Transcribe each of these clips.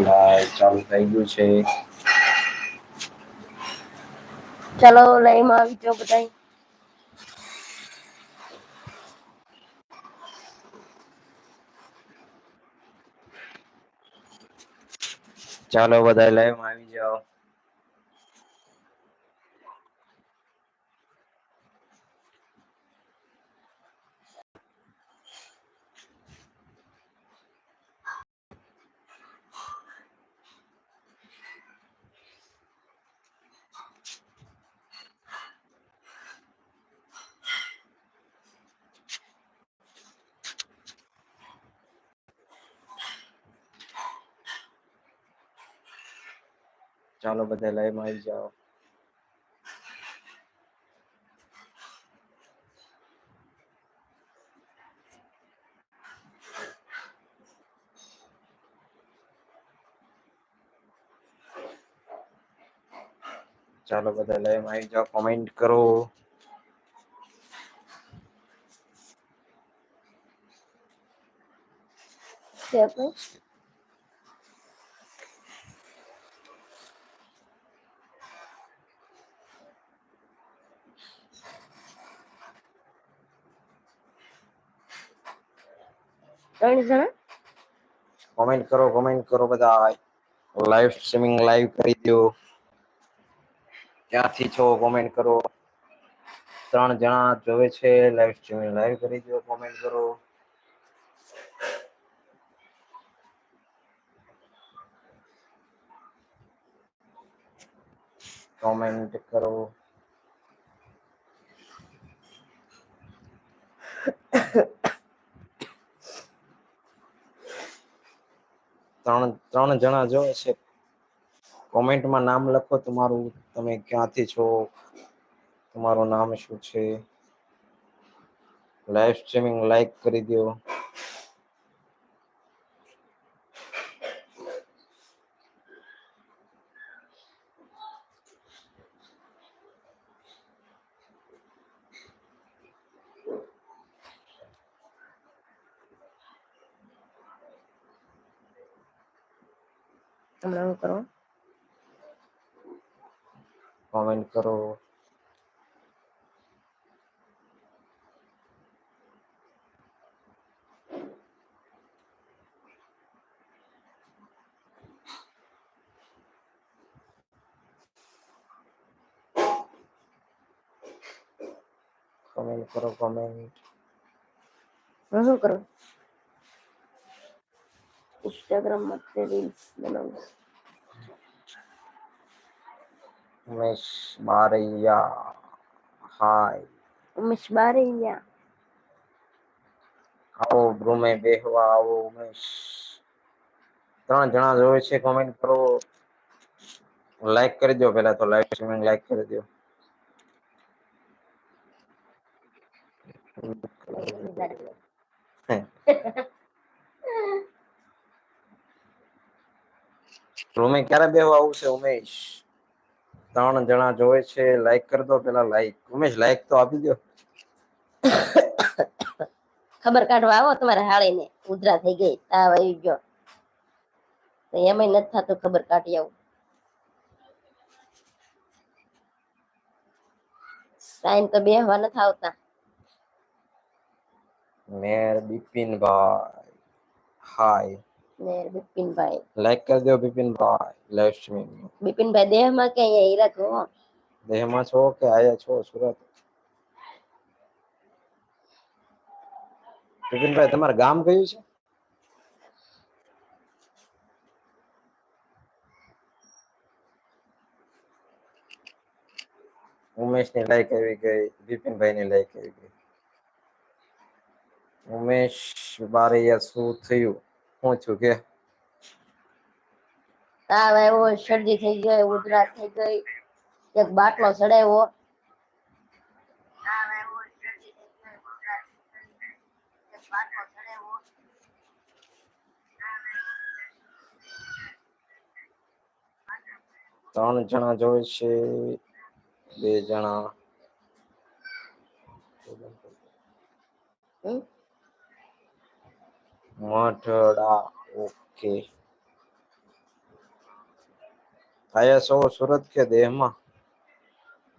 Live ચાલુ થઈ ગયું છે ચાલો લાઈમાં આવી જાઓ બધા ચાલો બધા લાઈવ માં આવી જાઓ ચાલો બધા લાઈવ માં આવી જાઓ ચાલો બધા લાઈવ માં આવી જાઓ કોમેન્ટ કરો છે આપણે ત્રણ જણા કોમેન્ટ કરો કોમેન્ટ કરો બધા. લાઈવ સ્ટ્રીમિંગ લાઈવ કરી દો ક્યાંથી છો કોમેન્ટ કરો. ત્રણ જણા જોવે છે લાઈવ સ્ટ્રીમિંગ લાઈવ કરી દો કોમેન્ટ કરો. કોમેન્ટ કરો. ત્રણ ત્રણ જણા જોવે છે કોમેન્ટમાં નામ લખો તમારું, તમે ક્યાંથી છો, તમારું નામ શું છે? લાઈવ સ્ટ્રીમિંગ લાઈક કરી દો. હમણાં કરો. કોમેન્ટ કરો. કોમેન્ટ કરો કોમેન્ટ શું કરું? ઇન્સ્ટાગ્રામ માટે રીલ્સ બનાવું ઉમેશ બારૈયા હાય ઉમેશ બારૈયા આવો રૂમે બેહવા આવો ઉમેશ ત્રણ જણા જોવે છે કોમેન્ટ કરો લાઈક કરી દો પહેલા તો લાઈવ સ્ટ્રીમિંગ લાઈક કરી દો રૂમે ક્યારે બેહવા આવું છે ઉમેશ ત્રણ જણા જોવે છે લાઈક કરી દો પેલા લાઈક ઉમેશ લાઈક તો આપી દો ખબર કાઢવા આવો તમારે હાળીને ઉધરા થઈ ગઈ તાવ આવી ગયો તો એમાંય નથી થતું ખબર કાઢી આવું સાઈન તો બેહવા નથી આવતા મેર બિપિનભાઈ હાય ને બિપિનભાઈ લાઈક કરી દો બિપિનભાઈ લાઈવ સ્ટ્રીમિંગ બિપિનભાઈ દેહમાં કે અહીંયા હીરા છો દેહમાં છો કે આયા છો સુરત બિપિનભાઈ તમારું ગામ કયું છે ઉમેશ ની લાઈક આવી ગઈ બિપિનભાઈ ની લાઈક આવી ગઈ ઉમેશ બારૈયા શું થયું હું કે? તાવ આવ્યો શરદી થઈ ગઈ ઉધરા થઈ ગઈ એક બાટલો ચડાવ્યો. ત્રણ જણા જોવે છે બે જણા. હમ? મઠડા ઓકે આયા સો સુરત કે દેહમાં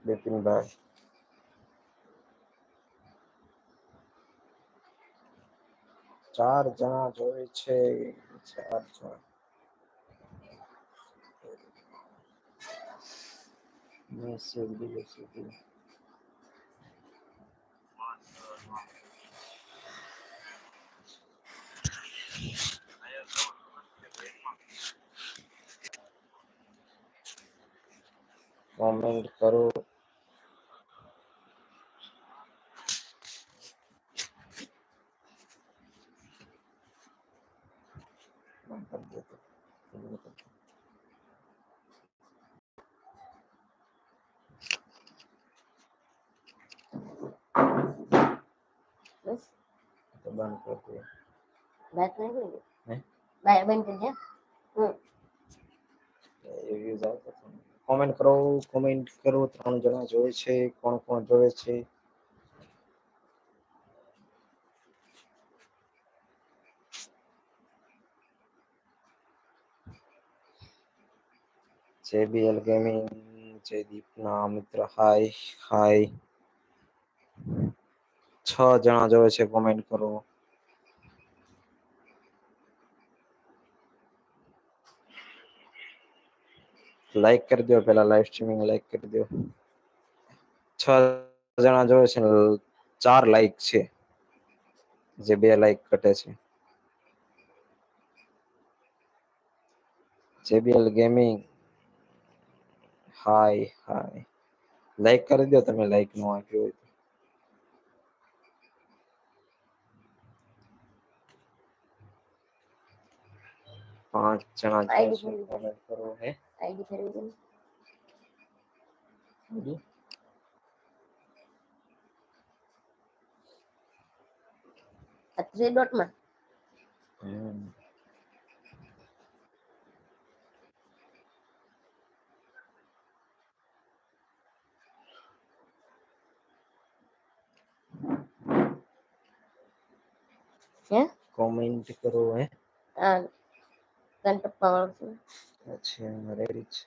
બિપિનભાઈ ચાર જણા જોવે છે ચાર જણા મેસેજ ડિલીટ કરી કોમેન્ટ કરો બસ તો બંધ કરી દે વાત નહીં કરી હે? બાય બંધ કરી દે હમ વ્યૂઝ આવતો કોમેન્ટ કરો કોમેન્ટ કરો ત્રણ જણા જોવે છે કોણ કોણ જોવે છે JBL ગેમિંગ જયદીપના મિત્ર હાય હાય છ જણા જોવે છે કોમેન્ટ કરો લાઈક કરી દો પેલા લાઈવ સ્ટ્રીમિંગ લાઈક કરી દો છ જણા જોવે છે ને ચાર લાઈક છે જે બે લાઈક ઘટે છે JBL gaming hi hi like કરી દો તમે લાઈક નો આપ્યો હોય તો. પાંચ જણા જોવે છે કોમેન્ટ કરો હે kayak gitu Jadi. Atasnya Dortmund. Hmm. Ya. Komen di ya. Ah, dan tepal sih. છે રેડી છે.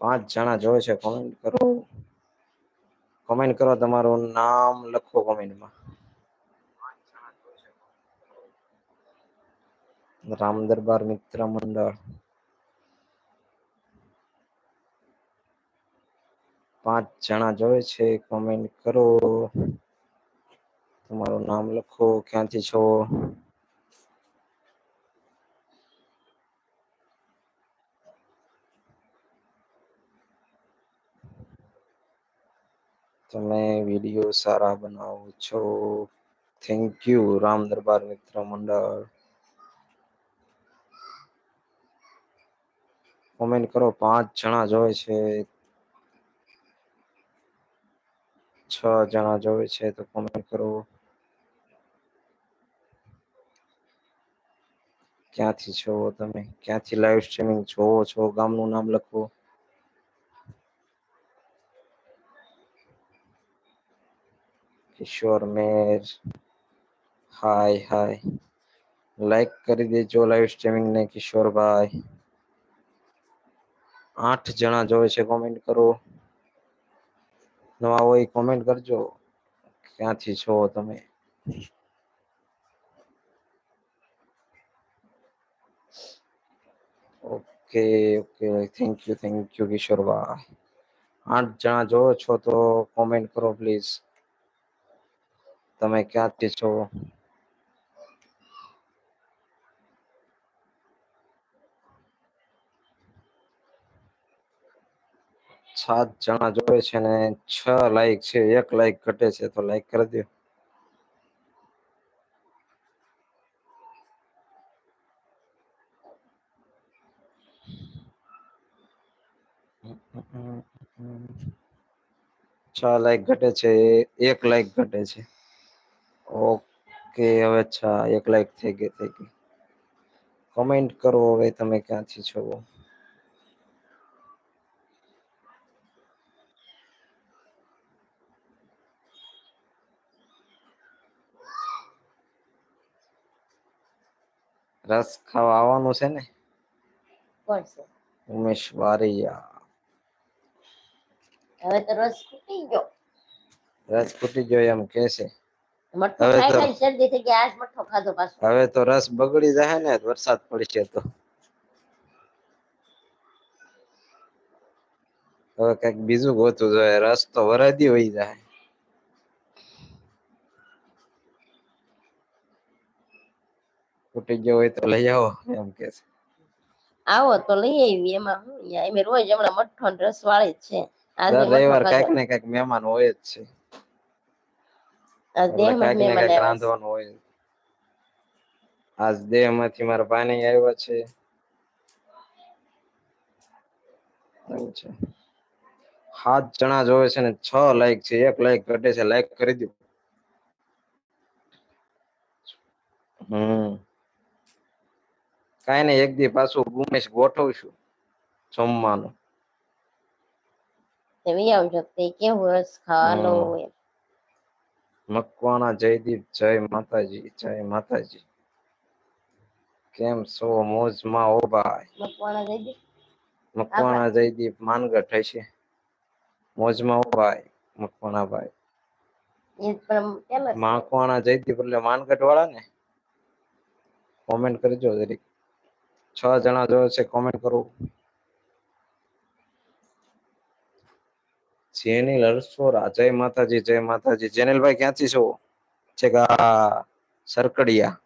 પાંચ જણા જોવે છે કોમેન્ટ કરો. કોમેન્ટ કરો તમારું નામ લખો કોમેન્ટમાં રામ દરબાર મિત્ર મંડળ. પાંચ જણા જોવે છે કોમેન્ટ કરો. તમારું નામ લખો, ક્યાંથી છો? તમે વીડિયો સારા બનાવો છો. થેન્ક યુ રામ દરબાર મિત્ર મંડળ. કોમેન્ટ કરો, પાંચ જણા જોવે છે. છ જણા જોવે છે, તો કોમેન્ટ કરો. ક્યાંથી છો તમે ક્યાંથી લાઈવ સ્ટ્રીમિંગ જોવો છો ગામનું નામ લખો કિશોર મેર હાય હાય લાઈક કરી દેજો લાઈવ સ્ટ્રીમિંગ ને કિશોરભાઈ આઠ જણા જોવે છે કોમેન્ટ કરો નવા હોય કોમેન્ટ કરજો ક્યાંથી છો તમે okay okay thank you thank you Kishorbhai આઠ જણા જોવો છો તો કોમેન્ટ કરો પ્લીઝ તમે ક્યાંથી છો સાત જણા જોવે છે ને છ લાઈક છે એક લાઈક ઘટે છે તો લાઈક કરી દો છ લાઈક ઘટે છે એક લાઈક ઘટે છે ઓકે હવે અચ્છા એક લાઈક થઈ ગઈ થઈ ગઈ કમેન્ટ કરો હવે તમે ક્યાંથી છો રસ ખાવા આવવાનું છે ને કોણ છે ઉમેશ બારૈયા હવે તો રસ ખૂટી ગયો. રસ ખૂટી ગયો એમ કે છે. હવે તો- શરદી થઈ ગઈ આજ મઠ્ઠો ખાધો પાછો. હવે તો રસ બગડી જાય ને વરસાદ પડશે તો. હવે કંઈક બીજું ગોતું જોઈએ રસ તો વરદી હોય જાય ખૂટી ગયો હોય તો લઈ આવો એમ કે છે. આવો તો લઈ આવી એમાં હું એમ રોજ હમણાં મઠ્ઠો ને રસ વાળી છે. રવિવાર કંઈક. ને કંઈક મહેમાન હોય જ છે. રાંધવાનું હોય. આજ દેહમાંથી મારા પાણી આવ્યા છે. હાથ ચણા જણા જોવે છે ને છ લાઈક છે એક લાઈક ઘટે છે લાઈક કરી દો. હમ. કાંઈ નઈ એક દી પાછું ગુમેશ ગોઠવશું જમવાનું. તે આવજો તે કેવું રસ ખાવાનો. હોય મકવાણા જયદીપ જય માતાજી જય માતાજી. કેમ છો? મોજમાં ઓ ભાઈ. મકવાણા જયદીપ? મકવાણા જયદીપ માનગઢ હશે મોજમાં ઓ ભાઈ મકવાણા ભાઈ. મકવાણા જયદીપ એટલે માનગઢ વાળા ને? કોમેન્ટ કરજો જરીક. છ જણા જો છે કોમેન્ટ કરો જેનિલ હર્ષોરા જય માતાજી જય માતાજી. જેનિલભાઈ ક્યાંથી છો? છે આ સરકડિયા.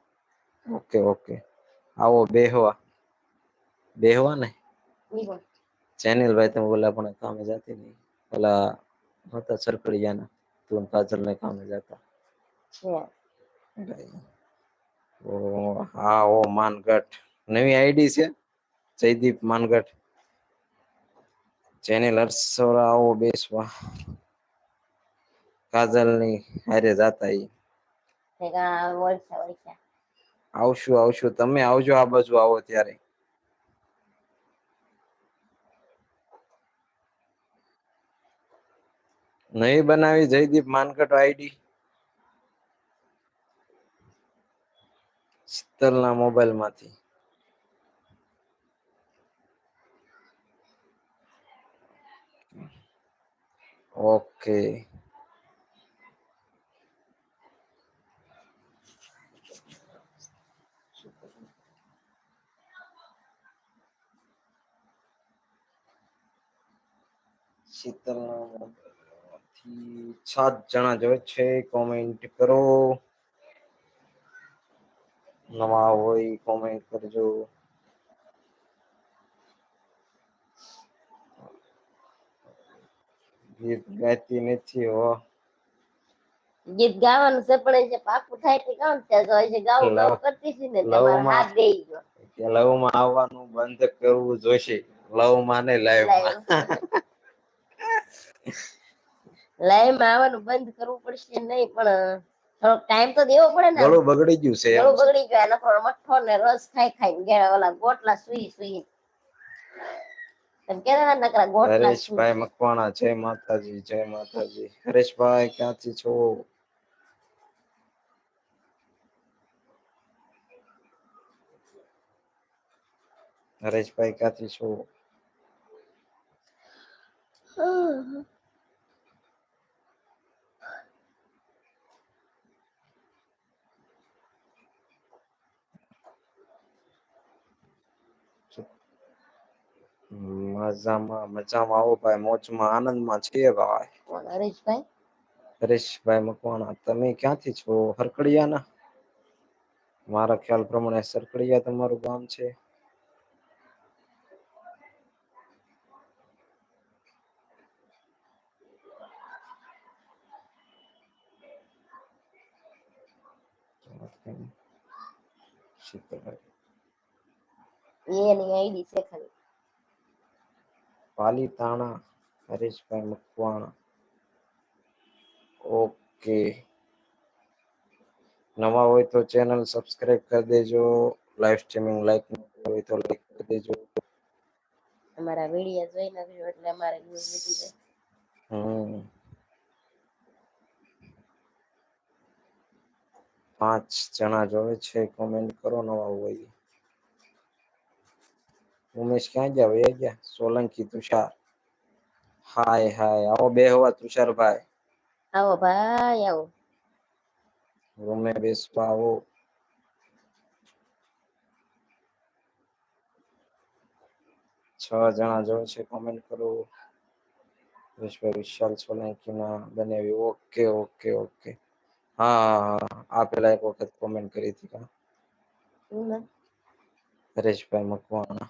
Okay okay. આવો બેહવા. બેહવા ને? જેનિલભાઈ તમે બોલા પણ કામે જાતી નહીં ઓલા હતા સરકડિયાના. તું કાજલ ને કામે જતા. ઓ હા ઓ માનગઢ. નવી આઈડી છે? જયદીપ માનગઢ. ચેનલ આવો બેસવા. કાજલની હારે જાતા ઈ. આવશું આવશું. તમે આવજો આ બાજુ આવો ત્યારે. નહીં બનાવી જયદીપ માનકટો આઈડી. શીતલના મોબાઈલમાંથી ઓકે શીતલ સાત જણા જોવે છે કોમેન્ટ કરો. નવા હોય કોમેન્ટ કરજો. ગીત ગાતી નથી હો. ગીત ગાવાનું છે પણ એ જે પાકું થાય તે કામ ત્યાં તો હજી ગાવું ગાવું કરતી છે ને તમારો હાથ ગઈ ગયો. કે લવમાં આવવાનું બંધ કરવું જોઈશે. લવમાં ને લાઈવમાં લાઈવમાં આવવાનું બંધ કરવું પડશે નહીં પણ થોડોક ટાઈમ તો દેવો પડે ને. ગળું બગડી ગયું છે ગળું બગડી ગયું એનો થોડો મઠ્ઠો ને રસ ખાઈ ખાઈ ઓલા ગોટલા સુઈ સુઈ. હરેશભાઈ મકવાણા જય માતાજી જય માતાજી. હરેશભાઈ ક્યાંથી છો? હરેશભાઈ ક્યાંથી છો? મજામાં મજામાં. આવો ભાઈ મોજમાં આનંદમાં છીએ ભાઈ? કોણ? હરેશભાઈ? હરેશભાઈ મકવાણા તમે ક્યાંથી છો? હરકડિયાના? મારા ખ્યાલ પ્રમાણે સરકડિયા તમારું ગામ છે. એ એની આઈડી છે ખાલી. પાલીતાણા હરેશભાઈ મકવાણા. ઓકે. નવા હોય તો ચેનલ સબસ્ક્રાઇબ કરી દેજો લાઈવ સ્ટ્રીમિંગ લાઈક હોય તો લાઈક કરી દેજો. અમારા વીડિયો જોઈ નાખજો એટલે અમારે views વધી જાય હમ. પાંચ જણા જોવે છે કોમેન્ટ કરો નવા હોય. ઉમેશ ક્યાં ગયા વયા ગયા સોલંકી તુષાર હાય હાય આવો બે હવા તુષારભાઈ આવો ભાઈ આવો રૂમે બેસવા આવો છ જણા જો છે કોમેન્ટ કરો વિશ્વભાઈ વિશાલ સોલંકી ના બનેવી ઓકે ઓકે ઓકે હા હા હા આ પેલા એક વખત કોમેન્ટ કરી હતી કા શું નામ? હરેશભાઈ મકવાણા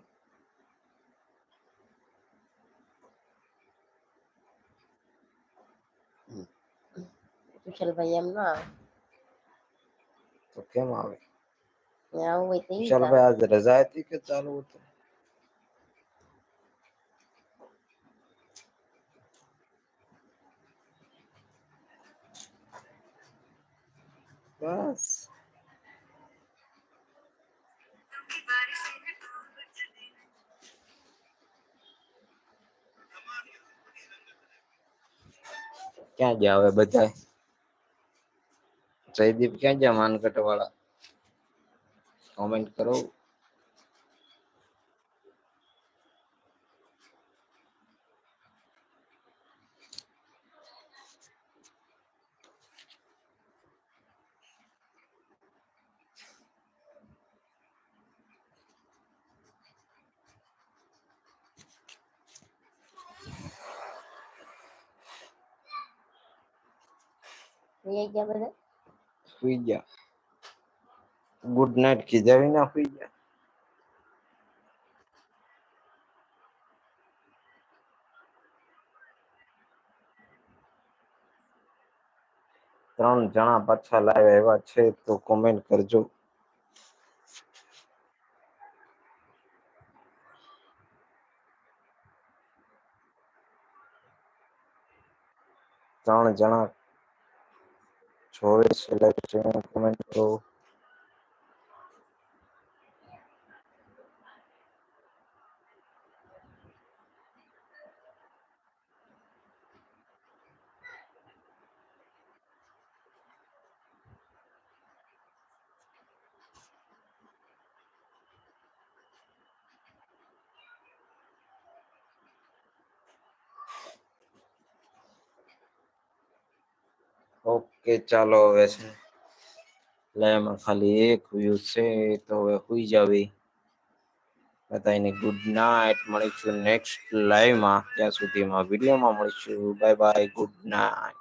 છે કુશલભાઈ એમ ના તો કેમ આવે આવું હોય તો ઈ તુષારભાઈ આજ રજા હતી કે ચાલુ હતું બસ ક્યાં ગયા હવે બધા જયદીપ ક્યાં ગયા માનકટ વાળા કોમેન્ટ કરો વહી ગયા બધા સુઈ ગયા ગુડ નાઇટ કીધા ના સુઈ ગયા ત્રણ જણા પાછા લાઈવ આવ્યા છે તો કોમેન્ટ કરજો ત્રણ જણા જોવે છે લાઈવ છે કોમેન્ટ કરો. ઓકે ચાલો હવે છે. લાઈવમાં ખાલી એક વ્યૂ છે, તો હવે હુઈ જાવી. બધાને ગુડ નાઇટ મળીશું નેક્સ્ટ લાઈવમાં ત્યાં સુધીમાં વિડીયોમાં મળીશું. Bye bye good night